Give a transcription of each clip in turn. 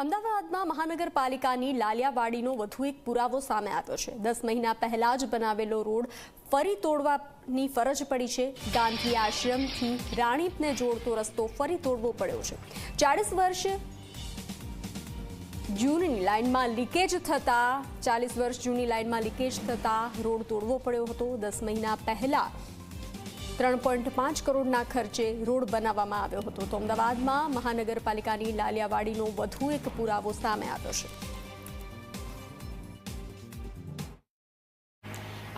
અમદાવાદમાં મહાનગરપાલિકાની લાલિયાવાડીનો વધુ એક પુરાવો સામે આવ્યો છે. દસ મહિના પહેલા જ બનાવેલો રોડ ફરી તોડવાની ફરજ પડી છે. ગાંધી આશ્રમથી રાણીપને જોડતો રસ્તો ફરી તોડવો પડ્યો છે. ચાળીસ વર્ષ જૂની લાઇનમાં લીકેજ થતા ચાલીસ વર્ષ જૂની લાઇનમાં લીકેજ થતા રોડ તોડવો પડ્યો હતો. દસ મહિના પહેલા ત્રણ પોઈન્ટ પાંચ કરોડના ખર્ચે રોડ બનાવવામાં આવ્યો હતો. તો અમદાવાદમાં મહાનગરપાલિકાની લાલિયાવાડીનો વધુ એક પુરાવો સામે આવ્યો છે.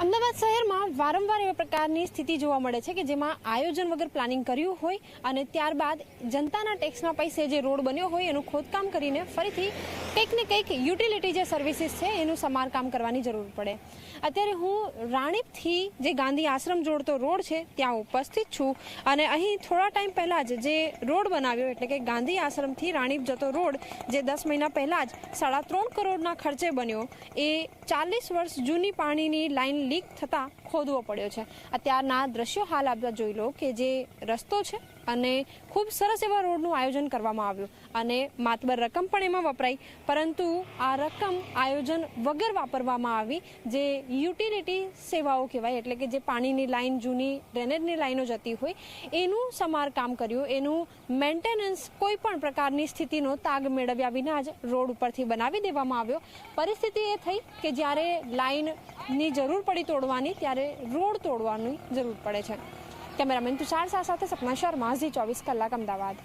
અમદાવાદ શહેરમાં વારંવાર એવા પ્રકારની સ્થિતિ જોવા મળે છે કે જેમાં આયોજન વગર પ્લાનિંગ કર્યું હોય અને ત્યારબાદ જનતાના ટેક્સના પૈસે જે રોડ બન્યો હોય એનું ખોદકામ કરીને ફરીથી કંઈક ને કંઈક યુટિલિટી જે સર્વિસીસ છે એનું સમારકામ કરવાની જરૂર પડે. અત્યારે હું રાણીપથી જે ગાંધી આશ્રમ જોડતો રોડ છે ત્યાં ઉપસ્થિત છું અને અહીં થોડા ટાઈમ પહેલાં જ જે રોડ બનાવ્યો એટલે કે ગાંધી આશ્રમથી રાણીપ જતો રોડ જે દસ મહિના પહેલાં જ સાડા ત્રણ કરોડના ખર્ચે બન્યો, એ ચાલીસ વર્ષ જૂની પાણીની લાઈન લીક થતાં ખોદવો પડ્યો છે. અત્યારના દ્રશ્યો હાલ આપ જોઈ લો કે જે રસ્તો છે અને ખૂબ સરસ એવા રોડનું આયોજન કરવામાં આવ્યું અને માતબર રકમ પણ એમાં વપરાઈ. પરંતુ આ રકમ આયોજન વગર વાપરવામાં આવી જે યુટિલિટી સેવાઓ કહેવાય, એટલે કે જે પાણીની લાઇન જૂની ડ્રેનેજની લાઈનો જતી હોય, એનું સમારકામ કર્યું. એનું મેન્ટેનન્સ કોઈ પણ પ્રકારની સ્થિતિનો તાગ મેળવ્યા વિના જ રોડ ઉપરથી બનાવી દેવામાં આવ્યો. પરિસ્થિતિ એ થઈ કે જ્યારે લાઈનની જરૂર પડી તોડવાની, ત્યારે રોડ તોડવાની જરૂર પડે છે. કેમેરામેન તુષાર શાહ સાથે સપના શર્મા ઝી ચોવીસ કલાક અમદાવાદ.